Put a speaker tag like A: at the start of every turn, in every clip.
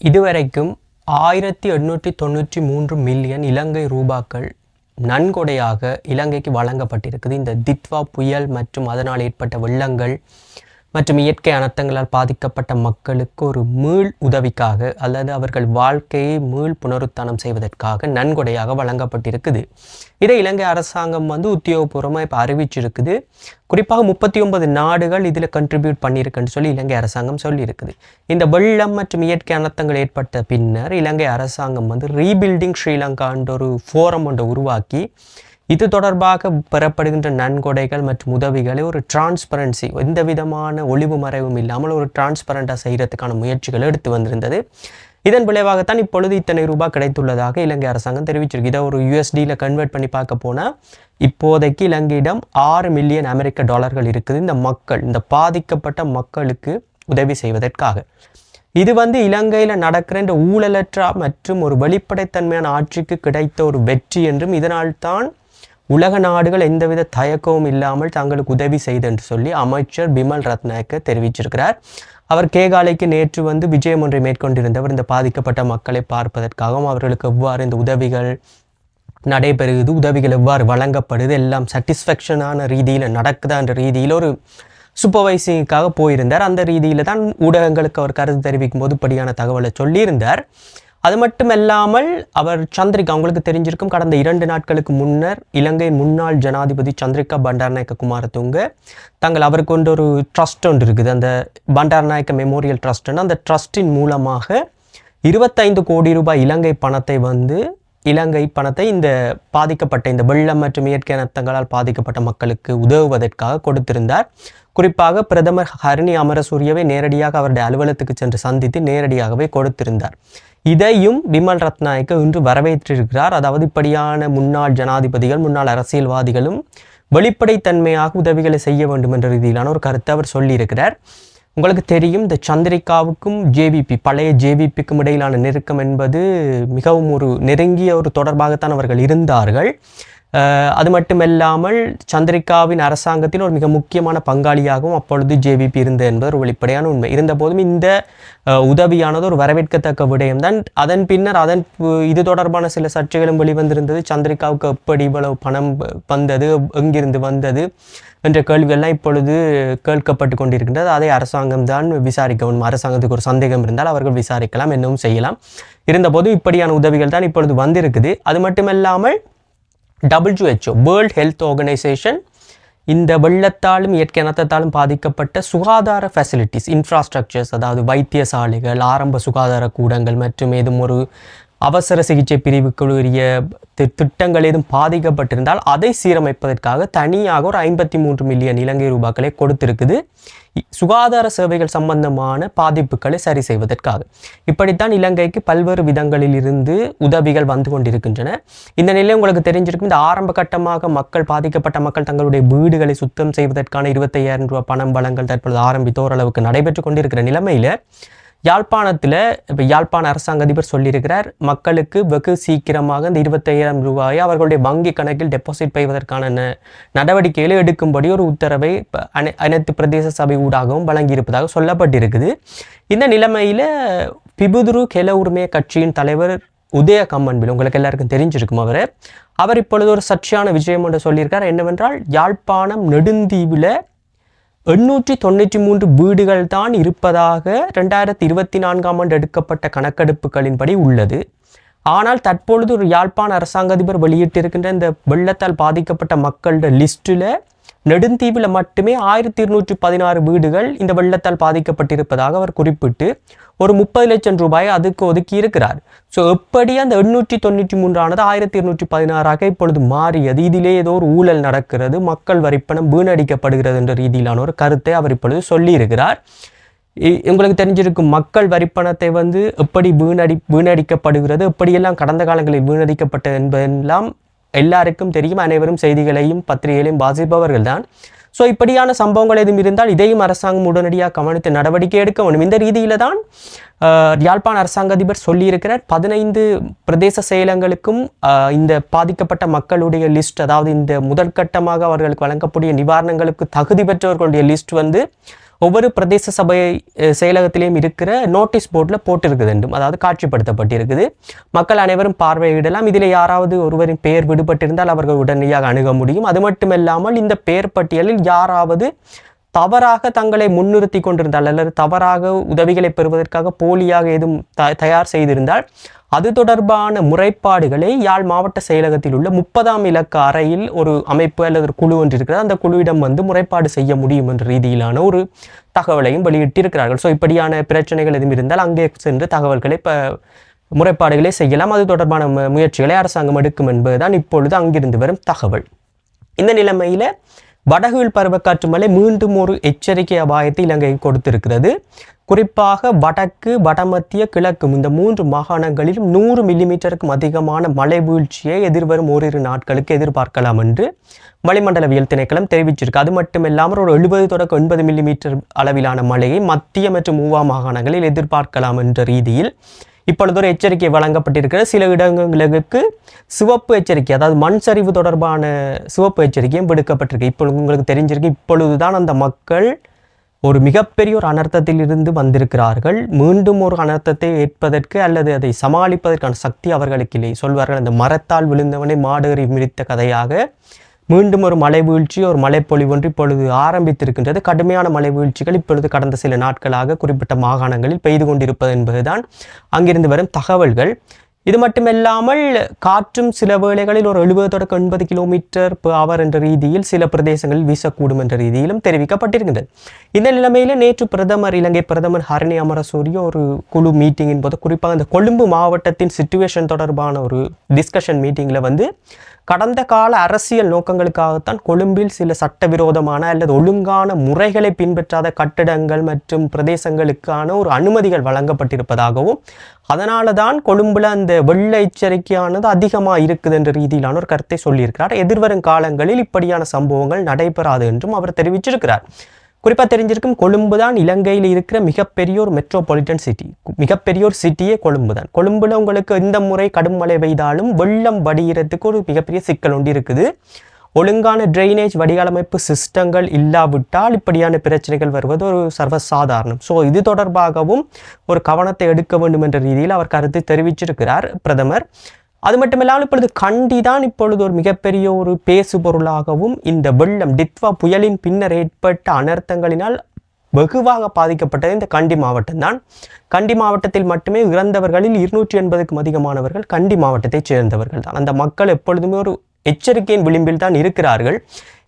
A: இதுவரைக்கும் ஆயிரத்தி எண்ணூற்றி தொண்ணூற்றி மூன்று மில்லியன் இலங்கை ரூபாக்கள் நன்கொடையாக இலங்கைக்கு வழங்கப்பட்டிருக்குது. இந்த தித்வா புயல் மற்றும் அதனால் ஏற்பட்ட வெள்ளங்கள் மற்றும் இயற்கை அனர்த்தங்களால் பாதிக்கப்பட்ட மக்களுக்கு ஒரு மீள் உதவிக்காக அல்லது அவர்கள் வாழ்க்கையை மீள் புனருத்தானம் செய்வதற்காக நன்கொடையாக வழங்கப்பட்டிருக்குது. இதை இலங்கை அரசாங்கம் வந்து உத்தியோகபூர்வமாக இப்போ அறிவிச்சிருக்குது. குறிப்பாக முப்பத்தி ஒன்பது நாடுகள் இதில் கண்ட்ரிபியூட் பண்ணியிருக்குன்னு சொல்லி இலங்கை அரசாங்கம் சொல்லியிருக்குது. இந்த வெள்ளம் மற்றும் இயற்கை அனர்த்தங்கள் ஏற்பட்ட பின்னர் இலங்கை அரசாங்கம் வந்து ரீபில்டிங் ஸ்ரீலங்கான்ற ஒரு ஃபோரம் ஒன்றை உருவாக்கி இது தொடர்பாக பெறப்படுகின்ற நன்கொடைகள் மற்றும் உதவிகளை ஒரு டிரான்ஸ்பரன்சி எந்த விதமான ஒளிவு மறைவும் இல்லாமல் ஒரு டிரான்ஸ்பரண்டாக செய்கிறதுக்கான முயற்சிகள் எடுத்து வந்திருந்தது. இதன் விளைவாகத்தான் இப்பொழுது இத்தனை ரூபாய் கிடைத்துள்ளதாக இலங்கை அரசாங்கம் தெரிவிச்சிருக்கு. இதை ஒரு யூஎஸ்டியில் கன்வெர்ட் பண்ணி பார்க்க போனால் இப்போதைக்கு இலங்கையிடம் ஆறு மில்லியன் அமெரிக்க டாலர்கள் இருக்குது. இந்த மக்கள் இந்த பாதிக்கப்பட்ட மக்களுக்கு உதவி செய்வதற்காக. இது வந்து இலங்கையில் நடக்கிற இந்த ஊழலற்ற மற்றும் ஒரு வெளிப்படைத்தன்மையான ஆட்சிக்கு கிடைத்த ஒரு வெற்றி என்றும் இதனால்தான் உலக நாடுகள் எந்தவித தயக்கமும் இல்லாமல் தங்களுக்கு உதவி செய்தென்று சொல்லி அமைச்சர் பிமல் ரத்நாயக்க தெரிவிச்சிருக்கிறார். அவர் கேகாலைக்கு நேற்று வந்து விஜயம் ஒன்றை மேற்கொண்டிருந்தவர் இந்த பாதிக்கப்பட்ட மக்களை பார்ப்பதற்காகவும் அவர்களுக்கு எவ்வாறு இந்த உதவிகள் நடைபெறுகிறது உதவிகள் எவ்வாறு வழங்கப்படுது எல்லாம் சாட்டிஸ்ஃபேக்ஷனான ரீதியில் நடக்குதான்ற ரீதியில் ஒரு சூப்பர்வைசிங்காக போயிருந்தார். அந்த ரீதியில் தான் ஊடகங்களுக்கு அவர் கருத்து தெரிவிக்கும் போது இப்படியான தகவலை சொல்லியிருந்தார். அது மட்டுமல்லாமல் அவர் சந்திரிகா அவங்களுக்கு தெரிஞ்சிருக்கும் கடந்த இரண்டு நாட்களுக்கு முன்னர் இலங்கை முன்னாள் ஜனாதிபதி சந்திரிகா பண்டாரநாயக்க குமாரதுங்க தங்கள் அவருக்கு கொண்டு ஒரு ட்ரஸ்ட் ஒன்று இருக்குது. அந்த பண்டாரநாயக்க மெமோரியல் ட்ரஸ்ட்னு அந்த ட்ரஸ்டின் மூலமாக இருபத்தைந்து கோடி ரூபாய் இலங்கை பணத்தை வந்து இலங்கை பணத்தை இந்த பாதிக்கப்பட்ட இந்த வெள்ளம் மற்றும் இயற்கை அனர்த்தங்களால் பாதிக்கப்பட்ட மக்களுக்கு உதவுவதற்காக கொடுத்திருந்தார். குறிப்பாக பிரதமர் ஹரணி அமரசூரியவை நேரடியாக அவருடைய அலுவலகத்துக்கு சென்று சந்தித்து நேரடியாகவே கொடுத்திருந்தார். இதையும் விமல் ரத்நாயக்க இன்று வரவேற்றிருக்கிறார். அதாவது இப்படியான முன்னாள் ஜனாதிபதிகள் முன்னாள் அரசியல்வாதிகளும் வெளிப்படைத்தன்மையாக உதவிகளை செய்ய வேண்டும் என்ற ரீதியிலான ஒரு கருத்தை அவர் சொல்லியிருக்கிறார். உங்களுக்கு தெரியும் இந்த சந்திரிகாவுக்கும் ஜேவிபி பழைய ஜேவிபிக்கும் இடையிலான நெருக்கம் என்பது மிகவும் ஒரு நெருங்கிய ஒரு தொடர்பாகத்தான் அவர்கள் இருந்தார்கள். அது மட்டுமல்லாமல் சந்திரிகாவின் அரசாங்கத்தில் ஒரு மிக முக்கியமான பங்காளியாகவும் அப்பொழுது ஜேவிபி இருந்தது என்பது ஒரு வெளிப்படையான உண்மை. இருந்தபோதும் இந்த உதவியானது ஒரு வரவேற்கத்தக்க விடயம்தான். அதன் பின்னர் அதன் இது தொடர்பான சில சர்ச்சைகளும் வெளிவந்திருந்தது. சந்திரிகாவுக்கு எப்படி இவ்வளவு பணம் வந்தது எங்கிருந்து வந்தது? என்ற கேள்விகள்லாம் இப்பொழுது கேட்கப்பட்டு கொண்டிருக்கின்றது. அதை அரசாங்கம் தான் விசாரிக்க வேண்டும் அரசாங்கத்துக்கு ஒரு சந்தேகம் இருந்தால் அவர்கள் விசாரிக்கலாம் என்னவும் செய்யலாம். இருந்தபோது இப்படியான உதவிகள் தான் இப்பொழுது வந்திருக்குது. அது மட்டுமல்லாமல் டபிள்யூஹெச்ஓ வேர்ல்ட் ஹெல்த் ஆர்கனைசேஷன் இந்த வெள்ளத்தாலும் இயற்கை அனர்த்தத்தாலும் பாதிக்கப்பட்ட சுகாதார ஃபெசிலிட்டிஸ் இன்ஃப்ராஸ்ட்ரக்சர்ஸ் அதாவது வைத்தியசாலைகள் ஆரம்ப சுகாதார கூடங்கள் மற்றும் ஏதும் ஒரு அவசர சிகிச்சை பிரிவுக்குரிய தி- திட்டங்கள் ஏதும் பாதிக்கப்பட்டிருந்தால் அதை சீரமைப்பதற்காக தனியாக ஒரு ஐம்பத்தி மூன்று மில்லியன் இலங்கை ரூபாக்களை கொடுத்திருக்குது. சுகாதார சேவைகள் சம்பந்தமான பாதிப்புகளை சரி செய்வதற்காக. இப்படித்தான் இலங்கைக்கு பல்வேறு விதங்களில் இருந்து உதவிகள் வந்து கொண்டிருக்கின்றன. இந்த நிலை உங்களுக்கு தெரிஞ்சிருக்கும் இந்த ஆரம்ப கட்டமாக மக்கள் பாதிக்கப்பட்ட மக்கள் தங்களுடைய வீடுகளை சுத்தம் செய்வதற்கான இருபத்தையாயிரம் ரூபாய் பணம் வழங்கல் தற்பொழுது ஆரம்பித்து ஓரளவுக்கு நடைபெற்று கொண்டிருக்கிற நிலைமையில் யாழ்ப்பாணத்தில் இப்போ யாழ்ப்பாண அரசாங்க அதிபர் சொல்லியிருக்கிறார் மக்களுக்கு வெகு சீக்கிரமாக இந்த இருபத்தையாயிரம் ரூபாயை அவர்களுடைய வங்கி கணக்கில் டெபாசிட் செய்வதற்கான ந- நடவடிக்கைகளை எடுக்கும்படி ஒரு உத்தரவை அனை- அனைத்து பிரதேச சபை ஊடாகவும் வழங்கியிருப்பதாக சொல்லப்பட்டிருக்குது. இந்த நிலைமையில் பிபுதுரு கெல உரிமைய கட்சியின் தலைவர் உதய கம்மன்பில் உங்களுக்கு எல்லாருக்கும் தெரிஞ்சிருக்கும் அவர்? அவர் இப்பொழுது ஒரு சர்ச்சையான விஜயம் என்று சொல்லியிருக்கார். என்னவென்றால் யாழ்ப்பாணம் நெடுந்தீவில் எண்ணூற்றி தொண்ணூற்றி மூன்று வீடுகள் தான் இருப்பதாக ரெண்டாயிரத்தி இருபத்தி நான்காம் ஆண்டு எடுக்கப்பட்ட கணக்கெடுப்புகளின்படி உள்ளது. ஆனால் தற்பொழுது ஒரு யாழ்ப்பாண அரசாங்க அதிபர் வெளியிட்டிருக்கின்ற இந்த வெள்ளத்தால் பாதிக்கப்பட்ட மக்களோட லிஸ்ட்டில் நெடுந்தீவில் மட்டுமே ஆயிரத்தி இருநூற்றி பதினாறு வீடுகள் இந்த வெள்ளத்தால் பாதிக்கப்பட்டிருப்பதாக அவர் குறிப்பிட்டு ஒரு முப்பது லட்சம் ரூபாய் அதுக்கு ஒதுக்கி இருக்கிறார். ஸோ எப்படி அந்த எண்ணூற்றி தொண்ணூற்றி மூன்றானது ஆயிரத்தி இருநூற்றி பதினாறாக இப்பொழுது மாறியது? இதிலே ஏதோ ஒரு ஊழல் நடக்கிறது மக்கள் வரிப்பணம் வீணடிக்கப்படுகிறது என்ற ரீதியிலான ஒரு கருத்தை அவர் இப்பொழுது சொல்லியிருக்கிறார். இ- உங்களுக்கு தெரிஞ்சிருக்கும் மக்கள் வரிப்பணத்தை வந்து எப்படி வீணடி வீணடிக்கப்படுகிறது எப்படியெல்லாம் கடந்த காலங்களில் வீணடிக்கப்பட்டது என்பதெல்லாம் எல்லாருக்கும் தெரியும் அனைவரும் செய்திகளையும் பத்திரிகைகளையும் வாசிப்பவர்கள் தான் ஸோ இப்படியான சம்பவங்கள் எதுவும் இருந்தால் இதையும் அரசாங்கம் உடனடியாக கவனித்து நடவடிக்கை எடுக்க வேண்டும். இந்த ரீதியில் தான் யாழ்ப்பாண அரசாங்க அதிபர் சொல்லியிருக்கிறார் பதினைந்து பிரதேச செயலங்களுக்கும் இந்த பாதிக்கப்பட்ட மக்களுடைய லிஸ்ட் அதாவது இந்த முதற்கட்டமாக அவர்களுக்கு வழங்கக்கூடிய நிவாரணங்களுக்கு தகுதி பெற்றவர்களுடைய லிஸ்ட் வந்து ஒவ்வொரு பிரதேச சபை செயலகத்திலையும் செயலகத்திலேயும் இருக்கிற நோட்டீஸ் போர்டில் போட்டிருக்குது என்றும் அதாவது காட்சிப்படுத்தப்பட்டிருக்குது. மக்கள் அனைவரும் பார்வையிடலாம். இதில் யாராவது ஒருவரின் பெயர் விடுபட்டிருந்தால் அவர்கள் உடனடியாக அணுக முடியும். அது மட்டுமல்லாமல் இந்த பெயர் பட்டியலில் யாராவது தவறாக தங்களை முன்னிறுத்தி கொண்டிருந்தால் அல்லது தவறாக உதவிகளை பெறுவதற்காக போலியாக எதுவும் த தயார் செய்திருந்தால் அது தொடர்பான முறைப்பாடுகளை யாழ் மாவட்ட செயலகத்தில் உள்ள முப்பதாம் இலக்க அறையில் ஒரு அமைப்பு அல்லது ஒரு குழு ஒன்று இருக்கிறது. அந்த குழுவிடம் வந்து முறைப்பாடு செய்ய முடியும் என்ற ரீதியிலான ஒரு தகவலையும் வெளியிட்டிருக்கிறார்கள். ஸோ இப்படியான பிரச்சனைகள் எதுவும் இருந்தால் அங்கே சென்று தகவல்களை இப்போ முறைப்பாடுகளை செய்யலாம். அது தொடர்பான முயற்சிகளை அரசாங்கம் எடுக்கும் என்பதுதான் இப்பொழுது அங்கிருந்து வரும் தகவல். இந்த நிலைமையில் வடகுள் பருவக்காற்று மழை மீண்டும் ஒரு எச்சரிக்கை அபாயத்தை இலங்கை கொடுத்திருக்கிறது. குறிப்பாக வடக்கு வடமத்திய கிழக்கும் இந்த மூன்று மாகாணங்களிலும் நூறு மில்லிமீட்டருக்கும் அதிகமான மழை வீழ்ச்சியை எதிர்வரும் ஓரிரு நாட்களுக்கு எதிர்பார்க்கலாம் என்று வளிமண்டலவியல் திணைக்களம் தெரிவிச்சிருக்கு. அது மட்டுமில்லாமல் ஒரு எழுபது தொடக்க எண்பது மில்லிமீட்டர் அளவிலான மழையை மத்திய மற்றும் மூவா மாகாணங்களில் எதிர்பார்க்கலாம் என்ற ரீதியில் இப்பொழுது ஒரு எச்சரிக்கை வழங்கப்பட்டிருக்கிற சில இடங்களுக்கு சிவப்பு எச்சரிக்கை அதாவது மண் சரிவு தொடர்பான சிவப்பு எச்சரிக்கையும் விடுக்கப்பட்டிருக்கு. இப்பொழுது உங்களுக்கு தெரிஞ்சிருக்கு இப்பொழுதுதான் அந்த மக்கள் ஒரு மிகப்பெரிய ஒரு அனர்த்தத்தில் இருந்து வந்திருக்கிறார்கள். மீண்டும் ஒரு அனர்த்தத்தை ஏற்பதற்கு அல்லது அதை சமாளிப்பதற்கான சக்தி அவர்களுக்கு இல்லை சொல்வார்கள். அந்த மரத்தால் விழுந்தவனை மாடுகறி மிதித்த கதையாக மீண்டும் ஒரு மழை வீழ்ச்சி ஒரு மழைப்பொழிவு ஒன்று இப்பொழுது ஆரம்பித்திருக்கின்றது. கடுமையான மழை வீழ்ச்சிகள் இப்பொழுது கடந்த சில நாட்களாக குறிப்பிட்ட மாகாணங்களில் பெய்து கொண்டிருப்பது என்பதுதான் அங்கிருந்து வரும் தகவல்கள். இது மட்டுமில்லாமல் காற்றும் சில வேளைகளில் ஒரு எழுபது தொடக்க எண்பது கிலோமீட்டர் per அவர் என்ற ரீதியில் சில பிரதேசங்களில் வீசக்கூடும் என்ற ரீதியிலும் தெரிவிக்கப்பட்டிருக்கின்றது இந்த நிலைமையில் நேற்று பிரதமர் இலங்கை பிரதமர் ஹரணி அமரசூரிய ஒரு குழு மீட்டிங்கின் போது குறிப்பாக இந்த கொழும்பு மாவட்டத்தின் சுச்சுவேஷன் தொடர்பான ஒரு டிஸ்கஷன் மீட்டிங்கில் வந்து கடந்த கால அரசியல் நோக்கங்களுக்காகத்தான் கொழும்பில் சில சட்டவிரோதமான அல்லது ஒழுங்கான முறைகளை பின்பற்றாத கட்டிடங்கள் மற்றும் பிரதேசங்களுக்கான ஒரு அனுமதிகள் வழங்கப்பட்டிருப்பதாகவும் அதனால தான் கொழும்புல அந்த வெள்ள எச்சரிக்கையானது அதிகமாக இருக்குது என்ற ரீதியிலான ஒரு கருத்தை சொல்லியிருக்கிறார். எதிர்வரும் காலங்களில் இப்படியான சம்பவங்கள் நடைபெறாது என்றும் அவர் தெரிவிச்சிருக்கிறார். குறிப்பாக தெரிஞ்சிருக்கும் கொழும்பு தான் இலங்கையில் இருக்கிற மிகப்பெரிய ஒரு மெட்ரோபாலிட்டன் சிட்டி மிகப்பெரிய ஒரு சிட்டியே கொழும்பு தான். கொழும்புல உங்களுக்கு இந்த முறை கடும் மழை பெய்தாலும் வெள்ளம் வடிகிறதுக்கு ஒரு மிகப்பெரிய சிக்கல் ஒன்று இருக்குது. ஒழுங்கான ட்ரைனேஜ் வடிகாலமைப்பு சிஸ்டங்கள் இல்லாவிட்டால் இப்படியான பிரச்சனைகள் வருவது ஒரு சர்வசாதாரணம். ஸோ இது தொடர்பாகவும் ஒரு கவனத்தை எடுக்க வேண்டும் என்ற ரீதியில் அவர் கருத்து தெரிவிச்சிருக்கிறார் பிரதமர். அது மட்டுமில்லாமல் இப்பொழுது கண்டி தான் இப்பொழுது ஒரு மிகப்பெரிய ஒரு பேசுபொருளாகவும் இந்த வெள்ளம் டித்வா புயலின் பின்னர் ஏற்பட்ட அனர்த்தங்களினால் வெகுவாக பாதிக்கப்பட்டது இந்த கண்டி மாவட்டம் தான் கண்டி மாவட்டத்தில் மட்டுமே இறந்தவர்களில் இருநூற்றி எண்பதுக்கும் அதிகமானவர்கள் கண்டி மாவட்டத்தைச் சேர்ந்தவர்கள் தான் அந்த மக்கள் எப்பொழுதுமே ஒரு எச்சரிக்கையின் விளிம்பில் தான் இருக்கிறார்கள்.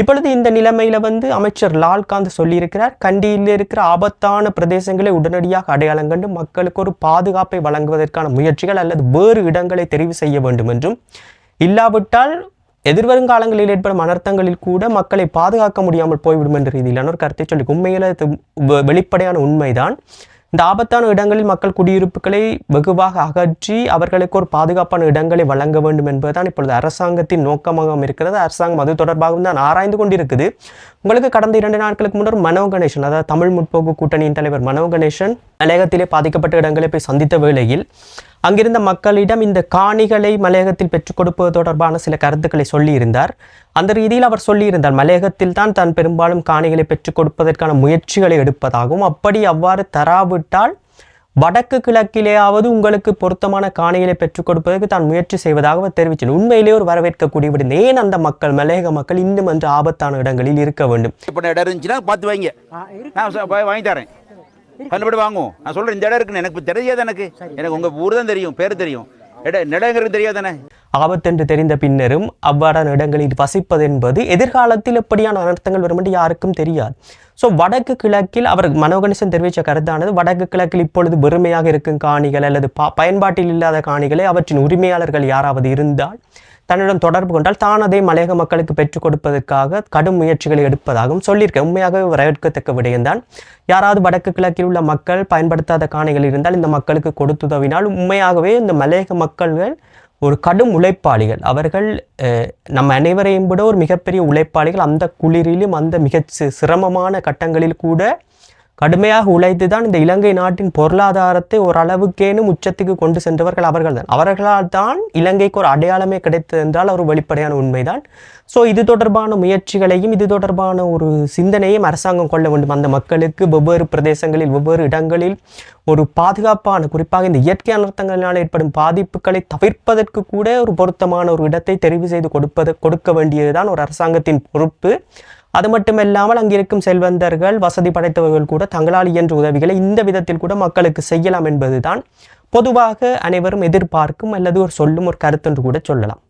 A: இப்பொழுது இந்த நிலைமையில வந்து அமைச்சர் லால்காந்த் சொல்லியிருக்கிறார் கண்டியில் இருக்கிற ஆபத்தான பிரதேசங்களை உடனடியாக அடையாளம் கண்டு மக்களுக்கு ஒரு பாதுகாப்பை வழங்குவதற்கான முயற்சிகள் அல்லது வேறு இடங்களை தெரிவு செய்ய வேண்டும் என்றும் இல்லாவிட்டால் எதிர்வரும் காலங்களில் ஏற்படும் அனர்த்தங்களில் கூட மக்களை பாதுகாக்க முடியாமல் போய்விடும் என்ற ரீதியிலான ஒரு கருத்தை சொல்லி உண்மையில வெளிப்படையான உண்மைதான். இந்த ஆபத்தான இடங்களில் மக்கள் குடியிருப்புகளை வெகுவாக அகற்றி அவர்களுக்கு ஒரு பாதுகாப்பான இடங்களை வழங்க வேண்டும் என்பதுதான் இப்பொழுது அரசாங்கத்தின் நோக்கமாக இருக்கிறது. அரசாங்கம் அது தொடர்பாகவும் தான் ஆராய்ந்து கொண்டிருக்குது. உங்களுக்கு கடந்த இரண்டு நாட்களுக்கு முன்னர் மனோ கணேசன் அதாவது தமிழ் முற்போக்கு கூட்டணியின் தலைவர் மனோ கணேசன் மலையகத்திலே பாதிக்கப்பட்ட இடங்களை போய் சந்தித்த வேளையில் அங்கிருந்த மக்களிடம் இந்த காணிகளை மலையகத்தில் பெற்றுக் கொடுப்பது தொடர்பான சில கருத்துக்களை சொல்லியிருந்தார். அந்த ரீதியில் அவர் சொல்லியிருந்தார் மலையகத்தில் தான் தான் பெரும்பாலும் காணிகளை பெற்றுக் கொடுப்பதற்கான முயற்சிகளை எடுப்பதாகவும் அப்படி அவ்வாறு தராவிட்டால் வடக்கு கிழக்கிலேயாவது உங்களுக்கு பொருத்தமான காணிகளை பெற்றுக் கொடுப்பதற்கு தான் முயற்சி செய்வதாக தெரிவித்தார். உண்மையிலேயே ஒரு வரவேற்கக்கூடிய விடுந்த ஏன் அந்த மக்கள் மலையக மக்கள் இன்னும் அன்று ஆபத்தான இடங்களில் இருக்க வேண்டும்?
B: இப்போ இடம் இருந்துச்சுன்னா பார்த்து வைங்க. நான் வாங்கி தரேன். கண்டுபிடி வாங்குவோம். நான் சொல்கிறேன் இந்த இடம் இருக்குன்னு எனக்கு தெரியாது எனக்கு. எனக்கு உங்கள் ஊர் தான் தெரியும் பேர் தெரியும். இடம் இடங்கிறது தெரியாதானே?
A: ஆபத்தென்று தெரிந்த பின்னரும் அவ்வாறான இடங்களில் வசிப்பது என்பது எதிர்காலத்தில் எப்படியான அனர்த்தங்கள் வரும் என்று யாருக்கும் தெரியாது. ஸோ வடக்கு கிழக்கில் அவர் மனோகணேசன் தெரிவித்த கருத்தானது வடக்கு கிழக்கில் இப்பொழுது வெறுமையாக இருக்கும் காணிகள் அல்லது ப பயன்பாட்டில் இல்லாத காணிகளை அவற்றின் உரிமையாளர்கள் யாராவது இருந்தால் தன்னிடம் தொடர்பு கொண்டால் தான் அதை மலையக மக்களுக்கு பெற்றுக் கொடுப்பதற்காக கடும் முயற்சிகளை எடுப்பதாகவும் சொல்லியிருக்கேன். உண்மையாகவே வரவேற்கத்தக்க விடயம்தான் யாராவது வடக்கு கிழக்கில் உள்ள மக்கள் பயன்படுத்தாத காணிகள் இருந்தால் இந்த மக்களுக்கு கொடுத்துதவினால் உண்மையாகவே இந்த மலையக மக்கள்கள் ஒரு கடும் உழைப்பாளிகள். அவர்கள் நம்ம அனைவரையும் விட ஒரு மிகப்பெரிய உழைப்பாளிகள். அந்த குளிரிலும் அந்த மிக சிரமமான கட்டங்களில் கூட கடுமையாக உழைத்து தான் இந்த இலங்கை நாட்டின் பொருளாதாரத்தை ஓரளவுக்கேனும் உச்சத்துக்கு கொண்டு சென்றவர்கள் அவர்கள் தான் அவர்களால் தான் இலங்கைக்கு ஒரு அடையாளமே கிடைத்தது என்றால் ஒரு வெளிப்படையான உண்மைதான். ஸோ இது தொடர்பான முயற்சிகளையும் இது தொடர்பான ஒரு சிந்தனையும் அரசாங்கம் கொள்ள வேண்டும். அந்த மக்களுக்கு வெவ்வேறு பிரதேசங்களில் வெவ்வேறு இடங்களில் ஒரு பாதுகாப்பான குறிப்பாக இந்த இயற்கை அனர்த்தங்களினால் ஏற்படும் பாதிப்புகளை தவிர்ப்பதற்கு கூட ஒரு பொருத்தமான ஒரு இடத்தை தெரிவு செய்து கொடுப்பது கொடுக்க வேண்டியதுதான் ஒரு அரசாங்கத்தின் பொறுப்பு. அது மட்டுமில்லாமல் அங்கிருக்கும் செல்வந்தர்கள் வசதி படைத்தவர்கள் கூட தங்களால் இயன்ற உதவிகளை இந்த விதத்தில் கூட மக்களுக்கு செய்யலாம் என்பதுதான் பொதுவாக அனைவரும் எதிர்பார்க்கும் அல்லது ஒரு சொல்லும் ஒரு கருத்து என்று கூட சொல்லலாம்.